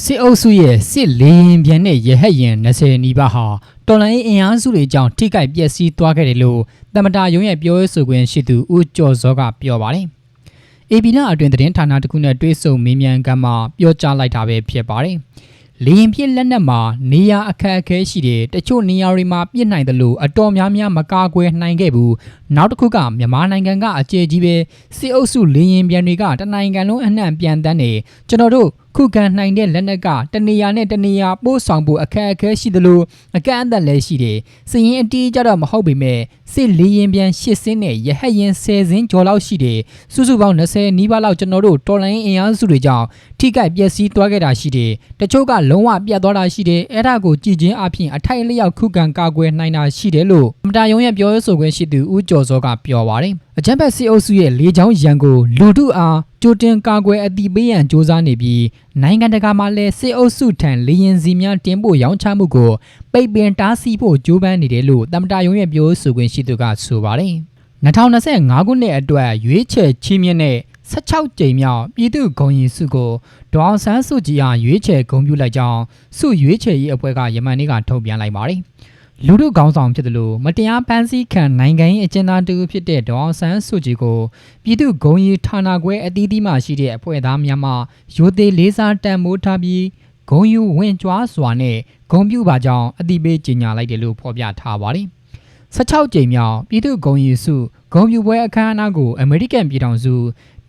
စစ်အုပ်စုရဲ့စစ်လေရင်ပြန်တဲ့ရဟတ်ရင်20နီးပါးဟာတော်လိုင်းအင်အားစုတွေကြောင့်ထိခိုက်ပျက်စီးသွားခဲ့တယ်လို့တမတာရုံးရဲ့ပြောရေးဆိုခွင့်ရှိသူဦးကျော်စောကပြောပါတယ်။ AB လအတွင်သတင်းဌာနတစ်ခုနဲ့တွဲဆုံမေးမြန်းကမ်းမှာပြောကြားလိုက်တာပဲဖြစ်ပါတယ်။လေရင်ပြစ်လက်နက်မှာနေရအခက်အခဲရှိတယ်တချို့နေရာတွေမှာပြစ်နိုင်တယ်လို့အတော်များများမကာကွယ်နိုင်ခဲ့ဘူးနောက်တစ်ခုကမြန်မာနိုင်ငံကအကျေကြီးပဲစစ်အုပ်စုလေရင်ပြန်တွေကတနိုင်ငံလုံးအနှံ့ပြန်တန်းနေကျွန်တော်တို့ခုခံနိုင်တဲ့လက်နက်ကတနေရာနဲ့တနေရာပို့ဆောင်ဖို့အခက်အခဲရှိသလိုအကန့်အသတ်လည်းရှိတယ်။စရင်အတီးကြတော့မဟုတ်ပေမဲ့စစ်လေးရင်ပြန်ရှစ်စင်းနဲ့ရဟတ်ရင်10စင်းကျော်လောက်ရှိတယ်။စုစုပေါင်း20နီးပါးလောက်ကျွန်တော်တို့တော်လိုင်းအင်အားစုတွေကြောင့်ထိခိုက်ပျက်စီးသွားခဲ့တာရှိတယ်။တချို့ကလုံးဝပြတ်သွားတာရှိတယ်။အဲ့ဒါကိုကြည်ချင်းအပြင်အထိုက်လျောက်ခုခံကာကွယ်နိုင်တာရှိတယ်လို့မတာယုံရဲ့ပြောရေးဆိုခွင့်ရှိသူဦးကျော်စောကပြောပါတယ်။အကြံဖက်စီအုပ်စုရဲ့လေချောင်းရန်ကိုလူထုအားကြိုတင်ကာကွယ်အတိပေးရန်စ조사နေပြီးနိုင်ငံတကာမှာလည်းစစ်အုပ်စုထံလေရင်စီများတင်ပို့ရောင်းချမှုကိုပိတ်ပင်တားဆီးဖို့ကြိုးပမ်းနေတယ်လို့တမတာယုံရဲ့ပြောဆိုခွင့်ရှိသူကဆိုပါတယ်2025ခုနှစ်အတွက်ရွေးချယ်ချီးမြှင့်တဲ့16ကြိမ်မြောက်ပြည်သူ့ဂုဏ်ရည်စုကိုဒေါအောင်ဆန်းစုကြည်အားရွေးချယ်ဂုဏ်ပြုလိုက်ကြောင်းစုရွေးချယ်ရေးအဖွဲ့ကယမန်နေ့ကထုတ်ပြန်လိုက်ပါတယ်။ လူထုခေါင်းဆောင်ဖြစ်တယ်လို့မတရားဖန်ဆီးခံနိုင်ငံရေးအကျဉ်းသားတူဖြစ်တဲ့ဒေါအောင်ဆန်းစုကြည်ကိုပြည်သူ့ဂုဏ်ရည်ဌာနခွဲအသီးသီးမှရှိတဲ့အဖွဲ့သားများမှရိုသေလေးစားတန်မိုးထားပြီးဂုံယူဝင်ကြွားစွာနဲ့ဂုံပြူပါကြောင်းအတိပေးကြေညာလိုက်တယ်လို့ဖော်ပြထားပါတယ်။16ကြိမ်မြောက်ပြည်သူ့ဂုံရီစုဂုံပြူပွဲအခမ်းအနားကိုအမေရိကန်ပြည်ထောင်စု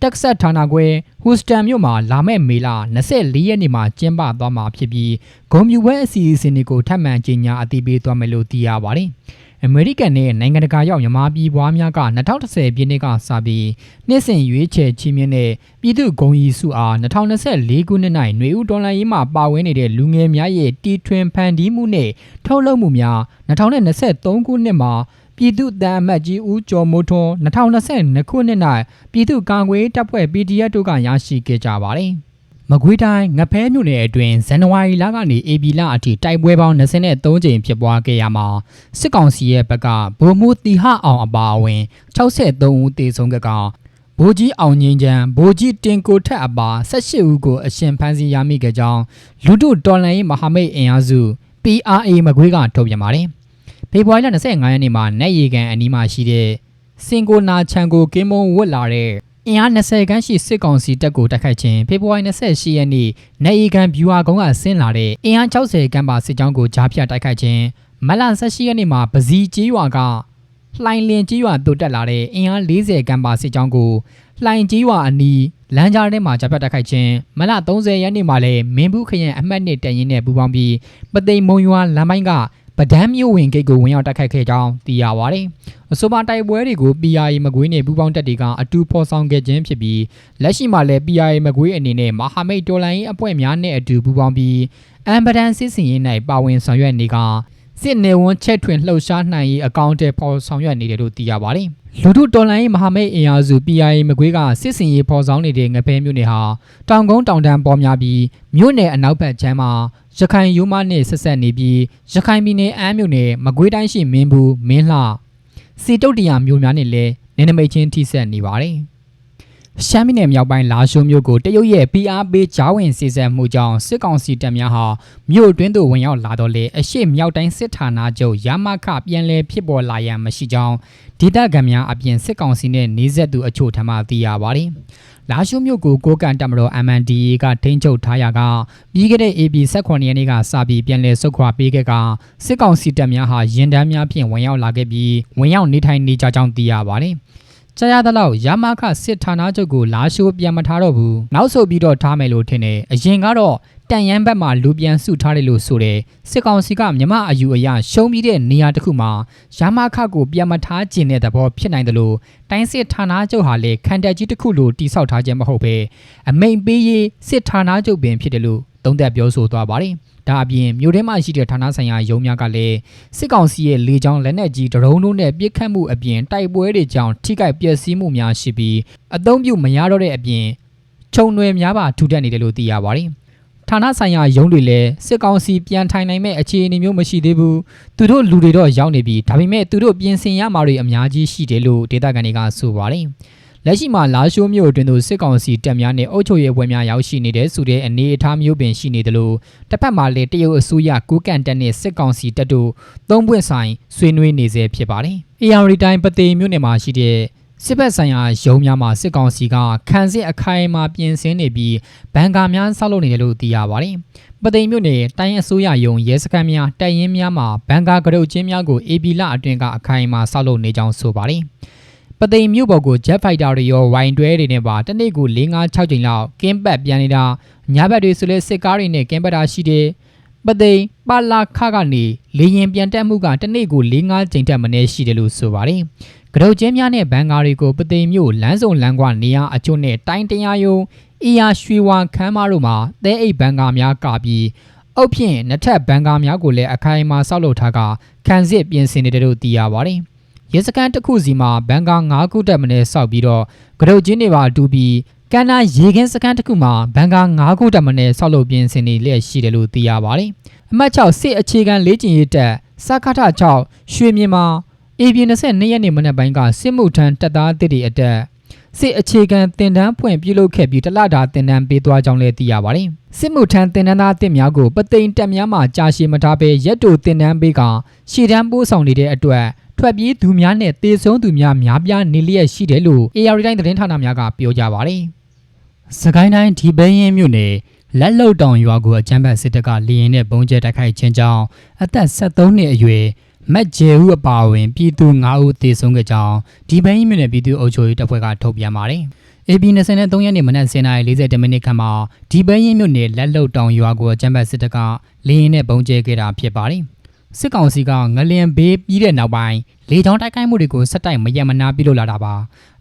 တက်ဆက်ဌာနခွဲဟူစတန်မြို့မှာလာမယ့်မေလ24ရက်နေ့မှာကျင်းပသွားမှာဖြစ်ပြီးဂုံပြူပွဲအစီအစဉ်တွေကိုထပ်မံကြေညာအသိပေးသွားမယ်လို့သိရပါတယ်။အမေရိကန်နဲ့နိုင်ငံတကာရောက်မြန်မာပြည်ပွားများက2010ပြည့်နှစ်ကစပြီးနှစ်စဉ်ရွေးချယ်ချီးမြှင့်တဲ့ပြည်သူ့ဂုဏ်ရည်စုအား2024ခုနှစ်၌ຫນွေဦးဒေါ်လာရေးမှာပါဝင်နေတဲ့လူငယ်များရဲ့တီထွင်ဖန်တီးမှုနဲ့ထုတ်လုပ်မှုများ2023ခုနှစ်မှာ ပြည်သူ့တန်အမတ်ကြီးဦးကျော်မိုးထွန်း2022ခုနှစ်၌ပြည်သူ့ကာကွယ်တပ်ဖွဲ့ PDF တို့ကရရှိခဲ့ကြပါတယ်။မကွေးတိုင်းငဖဲမြို့နယ်အတွင်းဇန်နဝါရီလကနေဧပြီလအထိတိုက်ပွဲပေါင်း23ကြိမ်ဖြစ်ပွားခဲ့ရမှာစစ်ကောင်စီရဲ့ဘက်ကဗိုလ်မှူးတီဟအောင်အပါအဝင်63ဦးသေဆုံးခဲ့ကဗိုလ်ကြီးအောင်ငင်းချံဗိုလ်ကြီးတင်ကိုထက်အပါ18ဦးကိုအရှင်ဖမ်းဆီးရမိခဲ့ကြောင်းလူထုတော်လှန်ရေးမဟာမိတ်အင်အားစု PRA မကွေးကထုတ်ပြန်ပါတယ် ဖေဖော်ဝါရီလ25ရက်နေ့မှာနက်ရီကန်အနီးမှာရှိတဲ့စင်ကိုနာချန်ကိုကင်းမုံဝတ်လာတဲ့အင်အား20ခန်းရှိစစ်ကောင်စီတပ်ကိုတိုက်ခိုက်ခြင်းဖေဖော်ဝါရီ28ရက်နေ့နေရီကန်ဗျူဟာကုန်းကဆင်းလာတဲ့အင်အား60ခန်းပါစစ်ကြောင်းကိုကြားဖြတ်တိုက်ခိုက်ခြင်းမလ18ရက်နေ့မှာပဇီကြီးရွာကလှိုင်လင်ကြီးရွာတို့တက်လာတဲ့အင်အား40ခန်းပါစစ်ကြောင်းကိုလှိုင်ကြီးရွာအနီးလမ်းကြားထဲမှာကြားဖြတ်တိုက်ခိုက်ခြင်းမလ30ရက်နေ့မှာလည်းမင်းဘူးခရိုင်အမှတ်1တရင်နဲ့ပူးပေါင်းပြီးပသိမ်မုံရွာလမ်းပိုင်းက ပဒန်းမြို့ဝင်ဂိတ်ကိုဝင်ရောက်တိုက်ခိုက်ခဲ့ကြောင်းသိရပါတယ်။အဆိုပါတိုက်ပွဲတွေကို PRA မကွေးနယ်ပူးပေါင်းတပ်တွေကအတူဖော်ဆောင်ခဲ့ခြင်းဖြစ်ပြီးလက်ရှိမှာလည်း PRA မကွေးအနေနဲ့မဟာမိတ်တော်လိုင်းအဖွဲ့များနဲ့အတူပူးပေါင်းပြီးအမ်ဘဒန်စစ်စင်ရေး၌ပါဝင်ဆောင်ရွက်နေက စစ်နေဝန်ချက်ထွင်လှုပ်ရှားနိုင်ရေးအကောင့်တွေပေါ်ဆောင်ရွက်နေတယ်လို့သိရပါတယ်။လူထုတော်လှန်ရေးမဟာမိတ်အင်အားစု PIA မကွေးကစစ်စင်ရေးပေါ်ဆောင်နေတဲ့ငပဲမြို့နယ်ဟာတောင်ကုန်းတောင်တန်းပေါ်များပြီးမြို့နယ်အနောက်ဘက်ခြမ်းမှာရခိုင်ရိုးမနဲ့ဆက်ဆက်နေပြီးရခိုင်ပြည်နယ်အမ်းမြို့နယ်မကွေးတိုင်းရှိမင်းဘူးမင်းလှစီတုတ်တရာမြို့များနဲ့လည်းနေနမိတ်ချင်းထိဆက်နေပါတယ်။ ရှမ်းပြည်နယ်မြောက်ပိုင်းလာရှိုးမြို့ကိုတရုတ်ရဲ့ PRP ဂျားဝင်စီဆက်မှုကြောင့်စစ်ကောင်စီတပ်များဟာမြို့အတွင်းသို့ဝင်ရောက်လာတော့လေအရှိမြောက်တိုင်းစစ်ဌာနချုပ်ရမခပြန်လည်ဖြစ်ပေါ်လာရန်မရှိကြောင်းဒေသခံများအပြင်စစ်ကောင်စီနဲ့နေဆက်သူအချို့ထမှသိရပါတယ်။လာရှိုးမြို့ကိုကိုကန်တမတော် MNDA ကထိန်းချုပ်ထားရကပြီးခဲ့တဲ့ AB 18ရက်နေ့ကစပြီးပြန်လည်ဆုတ်ခွာပေးခဲ့ကစစ်ကောင်စီတပ်များဟာရင်တန်းများဖြင့်ဝင်ရောက်လာခဲ့ပြီးဝင်ရောက်နေထိုင်နေကြကြောင်းသိရပါတယ်။ ကြာရသလောက်ရမခစစ်ဌာနချုပ်ကိုလာရှိုးပြန်မထားတော့ဘူးနောက်ဆိုပြီးတော့ထားမယ်လို့ထင်တယ်အရင်ကတော့တန်ရန်ဘက်မှာလူပြန်စုထားတယ်လို့ဆိုတယ်စစ်ကောင်စီကမြမအယူအယရှုံးပြီးတဲ့နေရာတစ်ခုမှာရမခကိုပြန်မထားခြင်းတဲ့သဘောဖြစ်နိုင်တယ်လို့တိုင်းစစ်ဌာနချုပ်ဟာလေခံတက်ကြီးတစ်ခုလိုတိစောက်ထားခြင်းမဟုတ်ပဲအမိန်ပေးရေးစစ်ဌာနချုပ်ပင်ဖြစ်တယ်လို့ သုံးသပ်ပြောဆိုသွားပါတယ်ဒါအပြင်မြို့ထဲမှာရှိတဲ့ဌာနဆိုင်ရာရုံးများကလည်းစစ်ကောင်စီရဲ့လေကြောင်းလက်နက်ကြီးဒရုန်းတို့နဲ့ပစ်ခတ်မှုအပြင်တိုက်ပွဲတွေကြောင့်ထိခိုက်ပျက်စီးမှုများရှိပြီးအသုံးပြုမရတော့တဲ့အပြင်ခြုံရွယ်များပါထူထပ်နေတယ်လို့သိရပါတယ်ဌာနဆိုင်ရာရုံးတွေလည်းစစ်ကောင်စီပြန်ထိုင်နိုင်မဲ့အခြေအနေမျိုးမရှိသေးဘူးသူတို့လူတွေတော့ရောက်နေပြီဒါပေမဲ့သူတို့ပြင်ဆင်ရမှာတွေအများကြီးရှိတယ်လို့ဒေသခံတွေကဆိုပါတယ် လက်ရှိမှာလာရှိုးမြို့အတွင်းသို့စစ်ကောင်စီတပ်များနဲ့အုပ်ချုပ်ရေးအဖွဲ့များရောက်ရှိနေတဲ့ဆိုတဲ့အနေအထားမျိုးပင်ရှိနေတယ်လို့တစ်ဖက်မှာလည်းတရုတ်အစိုးရကူးကန်တက်နဲ့စစ်ကောင်စီတပ်တို့သုံးပွင့်ဆိုင်ဆွေးနွေးနေစေဖြစ်ပါတယ်။ AR တိုင်းပသိမ်မြို့နယ်မှာရှိတဲ့စစ်ဘက်ဆိုင်ရာရုံးများမှာစစ်ကောင်စီကခံစစ်အခိုင်အမာပြင်ဆင်နေပြီးဘန်ကာများဆောက်လုပ်နေတယ်လို့သိရပါတယ်။ပသိမ်မြို့နယ်တိုင်းအစိုးရယုံရဲစခန်းများတိုက်ရင်များမှာဘန်ကာကရုတ်ချင်းများကို AB လအတွင်းကအခိုင်အမာဆောက်လုပ်နေကြောင်းဆိုပါတယ်။ ပသိမ်မြို့ပေါ်ကို Jet Fighter တွေရောဝိုင်တွဲတွေနဲ့ပါတစ်နေ့ကို၄၅6ကြိမ်လောက်ကင်းပတ်ပြန်နေတာညဘက်တွေဆိုလဲစစ်ကားတွေနဲ့ကင်းပတ်တာရှိတယ်ပသိမ်ပါလာခကနေလေရင်ပြန်တက်မှုကတစ်နေ့ကို၄၅ကြိမ်တက်မနေရှိတယ်လို့ဆိုပါတယ်။ကရုတ်ချင်းများနဲ့ဘန်ကာတွေကိုပသိမ်မြို့လမ်းစုံလမ်းကွာနေရာအချို့နဲ့တိုင်းတရားယုံအီယာရွှေဝါခမ်းမတို့မှာသဲအိတ်ဘန်ကာများကပြီးအုတ်ဖြင့်နှစ်ထပ်ဘန်ကာများကိုလည်းအခိုင်အမာဆောက်လုပ်ထားကခံစစ်ပြင်ဆင်နေတယ်လို့သိရပါတယ်။ ရဲစခန်းတစ်ခုစီမှာဘန်ကာ9ခုတက်မနေဆောက်ပြီးတော့ကရုတ်ချင်းတွေပါအတူပြီးကန်နာရေခင်းစခန်းတစ်ခုမှာဘန်ကာ9ခုတက်မနေဆောက်လုပ်ပြင်ဆင်နေလျက်ရှိတယ်လို့သိရပါတယ်။အမှတ်6စစ်အခြေခံလေ့ကျင့်ရေးတပ်စခထ6ရွှေမြင်မှာ AB 22ရက်နေ့မနက်ပိုင်းကစစ်မှုထမ်းတပ်သားတစ်တွေအတက်စစ်အခြေခံတင်ဒန်းဖွင့်ပြုလုပ်ခဲ့ပြီးတလတာတင်ဒန်းပေးသွားကြောင်းလည်းသိရပါတယ်။စစ်မှုထမ်းတင်ဒန်းသားတစ်များကိုပသိမ်တက်များမှကြာရှည်မထားဘဲရက်တိုတင်ဒန်းပေးကရှေ့တန်းပိုးဆောင်နေတဲ့အတွက် ထွက်ပြေးသူများနဲ့တေဆုံးသူများများပြားနေလျက်ရှိတယ်လို့ AR တိုင်းသတင်းဌာနများကပြောကြပါတယ်။စကိုင်းတိုင်းဒီဘဲရင်မြို့နယ်လက်လုံတောင်ရွာကိုအကြမ်းဖက်စစ်တပ်ကလေရင်နဲ့ပုံကျဲတိုက်ခိုက်ခြင်းကြောင့်အသက်73နှစ်အရွယ်မက်ဂျေဦးအပါအဝင်ပြည်သူ9ဦးသေဆုံးခဲ့ကြောင်းဒီဘိန်းမြို့နယ်ပြည်သူ့အုပ်ချုပ်ရေးတပ်ဖွဲ့ကထုတ်ပြန်ပါတယ်။ AB 23ရက်နေ့မနက်10:40မိနစ်ခန့်မှာဒီဘိန်းမြို့နယ်လက်လုံတောင်ရွာကိုအကြမ်းဖက်စစ်တပ်ကလေရင်နဲ့ပုံကျဲခဲ့တာဖြစ်ပါတယ်။ စစ်ကောင်စီကငလျင်ဘေးပြီးတဲ့နောက်ပိုင်းလေကြောင်းတိုက်ခိုက်မှုတွေကိုစက်တိုက်မရက်မနာပြုလုပ်လာတာပါ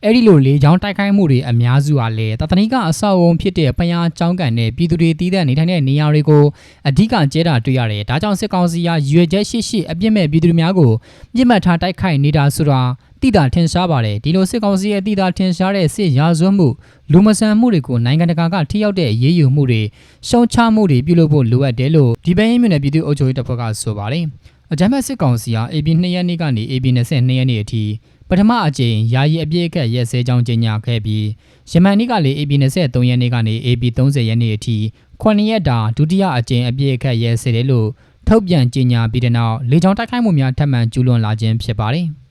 အဲ့ဒီလိုလေကြောင်းတိုက်ခိုက်မှုတွေအများစုကလည်းတသနိကအဆောက်အုံဖြစ်တဲ့ဖျားကျောင်းကန်နဲ့ပြည်သူတွေတည်တဲ့နေထိုင်တဲ့နေရာတွေကိုအဓိကကျဲတာတွေ့ရတယ်ဒါကြောင့်စစ်ကောင်စီကရွေချက်ရှိရှိအပြစ်မဲ့ပြည်သူများကိုပြစ်မှတ်ထားတိုက်ခိုက်နေတာဆိုတာတိတာထင်ရှားပါတယ်ဒီလိုစစ်ကောင်စီရဲ့တိတာထင်ရှားတဲ့စစ်ရာဇဝတ်မှုလူမဆန်မှုတွေကိုနိုင်ငံတကာကထိရောက်တဲ့ရေးယူမှုတွေရှုံချမှုတွေပြုလုပ်ဖို့လိုအပ်တယ်လို့ဒီပိုင်းမြို့နယ်ပြည်သူ့အုပ်ချုပ်ရေးတပ်ဖွဲ့ကဆိုပါတယ်အကြမ်းဖက်စစ်ကောင်စီဟာ AB 2ရက်နေ့ကနေ AB 22ရက်နေ့အထိ ပထမအကြိမ်ယာယီအပြည့်အခက်ရက်စဲကြောင်းကြေညာခဲ့ပြီးယမန်နေ့ကလည်း AB 23ရက်နေ့ကနေ AB 30ရက်နေ့အထိ9ရက်တာဒုတိယအကြိမ်အပြည့်အခက်ရက်စဲတယ်လို့ထုတ်ပြန်ကြေညာပြီးတဲ့နောက်လေကြောင်းတိုက်ခိုက်မှုများထပ်မံကျူးလွန်လာခြင်းဖြစ်ပါတယ်။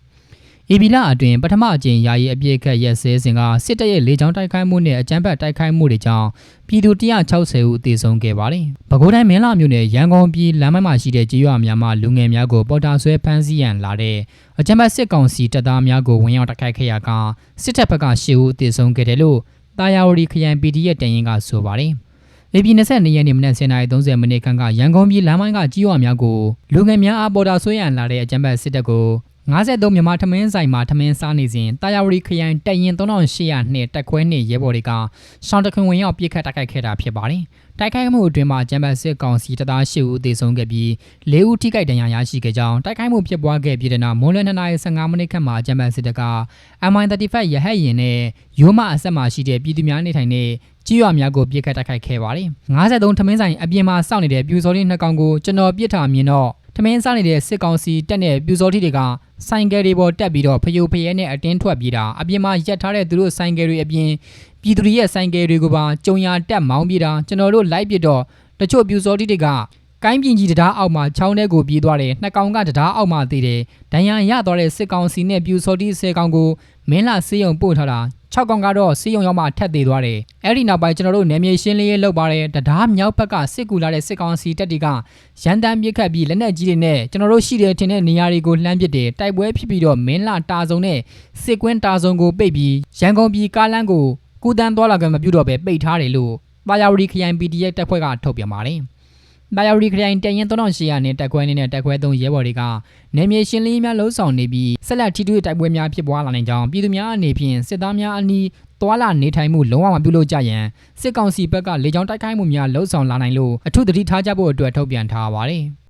ဧပြီလအတွင်းပထမအကြိမ်ယာယီအပြည့်အခက်ရက်စဲစဉ်ကစစ်တပ်ရဲ့လေကြောင်းတိုက်ခိုက်မှုနဲ့အကြမ်းဖက်တိုက်ခိုက်မှုတွေကြောင့်ပြည်သူ160ဦးသေဆုံးခဲ့ပါတယ်။ပဲခူးတိုင်းမင်းလာမြို့နယ်ရန်ကုန်ပြည်လမ်းမမှာရှိတဲ့ကြေးရွာများမှာလူငယ်များကိုပေါ်တာဆွဲဖမ်းဆီးရန်လာတဲ့အကြမ်းဖက်စစ်ကောင်စီတပ်သားများကိုဝင်ရောက်တိုက်ခိုက်ခဲ့ရာကစစ်တပ်ဘက်က10ဦးသေဆုံးခဲ့တယ်လို့တာယာဝတီခရိုင် PDF တရင်ကဆိုပါတယ်။လေပြည်22ရက်နေ့မနက်09:30မိနစ်ခန့်ကရန်ကုန်ပြည်လမ်းမိုင်းကကြီးရွာများကိုလူငယ်များအားပေါ်တာဆွဲရန်လာတဲ့အကြမ်းဖက်စစ်တပ်ကို 53မြန်မာထမင်းဆိုင်မှာထမင်းစားနေစဉ်တာယာဝတီခရိုင်တရင်3800နှစ်တက်ခွဲနှစ်ရဲဘော်တွေကရှောင်းတခွင်ဝင်ရောက်ပြစ်ခတ်တိုက်ခိုက်ခဲ့တာဖြစ်ပါတယ်။တိုက်ခိုက်မှုအတွင်းမှာဂျမ်ဘတ်စစ်ကောင်စီတပ်သား8ဦးသေဆုံးခဲ့ပြီး4ဦးထိခိုက်ဒဏ်ရာရရှိခဲ့ကြောင်းတိုက်ခိုက်မှုဖြစ်ပွားခဲ့ပြီးတဲ့နောက်မွန်လွန်2:15မိနစ်ခန့်မှာဂျမ်ဘတ်စစ်တပ်က MI35 ရဟတ်ယာဉ်နဲ့ရိုးမအဆက်မှာရှိတဲ့ပြည်သူများနေထိုင်တဲ့ကြီးရွာများကိုပြစ်ခတ်တိုက်ခိုက်ခဲ့ပါတယ်။53ထမင်းဆိုင်အပြင်မှာစောင့်နေတဲ့ပြူစော်လေးနှစ်ကောင်ကိုကျွန်တော်ပြစ်ထားမြင်တော့ ထမင်းစားနေတဲ့စစ်ကောင်စီတက်တဲ့ပြူစော်ထီတွေကဆိုင်ကယ်တွေပေါ်တက်ပြီးတော့ဖယိုဖယဲနဲ့အတင်းထွက်ပြေးတာအပြင်မှာရက်ထားတဲ့သူတို့ဆိုင်ကယ်တွေအပြင်ပြည်သူတွေရဲ့ဆိုင်ကယ်တွေကိုပါကြုံရတက်မောင်းပြေးတာကျွန်တော်တို့လိုက်ပြတော့တချို့ပြူစော်ထီတွေကကိုင်းပြင်ကြီးတရားအောက်မှာချောင်းထဲကိုပြေးသွားတယ်နှစ်ကောင်ကတရားအောက်မှာတည်တယ်ဒဏ်ရာရသွားတဲ့စစ်ကောင်စီနဲ့ပြူစော်တီ10ကောင်ကိုမင်းလာစေးရုံပို့ထားတာ 6ကောင်ကတော့စေးရုံရောက်မှထက်သေးသွားတယ်အဲ့ဒီနောက်ပိုင်းကျွန်တော်တို့နယ်မြေရှင်းလင်းရေးလုပ်ပါတယ်တရားမြောက်ဘက်ကစစ်ကူလာတဲ့စစ်ကောင်စီတပ်တွေကရန်တမ်းပစ်ခတ်ပြီးလက်နက်ကြီးတွေနဲ့ကျွန်တော်တို့ရှိတဲ့ထင်တဲ့နေရာတွေကိုလှမ်းပစ်တယ်တိုက်ပွဲဖြစ်ပြီးတော့မင်းလာတာစုံနဲ့စစ်ကွင်းတာစုံကိုပိတ်ပြီးရန်ကုန်ပြည်ကားလမ်းကိုကူတန်းသွားလာကြမပြုတော့ပဲပိတ်ထားတယ်လို့ပါယာဝတီခရိုင် PDF တပ်ဖွဲ့ကထုတ်ပြန်ပါတယ် တာယာဝတီခရိုင်တရင်3800နဲ့တက်ခွဲနေနဲ့တက်ခွဲ3ရဲဘော်တွေကနေမြေရှင်းလင်းများလှုံ့ဆော်နေပြီးဆက်လက်ထိတွေ့တိုက်ပွဲများဖြစ်ပွားလာနိုင်ကြောင်းပြည်သူများအနေဖြင့်စစ်သားများအနီးသွာလာနေထိုင်မှုလုံးဝမပြုလုပ်ကြရန်စစ်ကောင်စီဘက်ကလေကြောင်းတိုက်ခိုက်မှုများလှုံ့ဆော်လာနိုင်လို့အထူးသတိထားကြဖို့အတွက်ထုတ်ပြန်ထားပါတယ်။